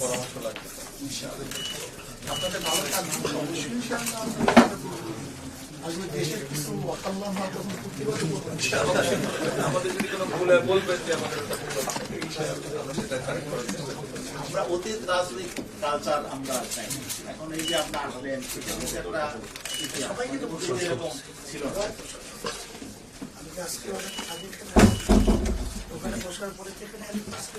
যে আমাদের একটা ভুল চেষ্টা করব। আমরা অতীত রাজনৈতিক কালচার আমরা চাই এখন এই যে আপনারা আসলেন ছিল আজকে ওখানে বসার পরে আজকে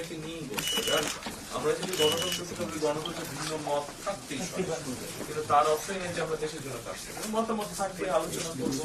সবাইকে নিয়েই বলতে আমরা যদি গণতন্ত্র থেকে গণতন্ত্রের ভিন্ন মত থাকতেই। কিন্তু তার অর্থই নেই যে আমরা দেশের জন্য কাজ করব মতামত থাকবে আলোচনা করব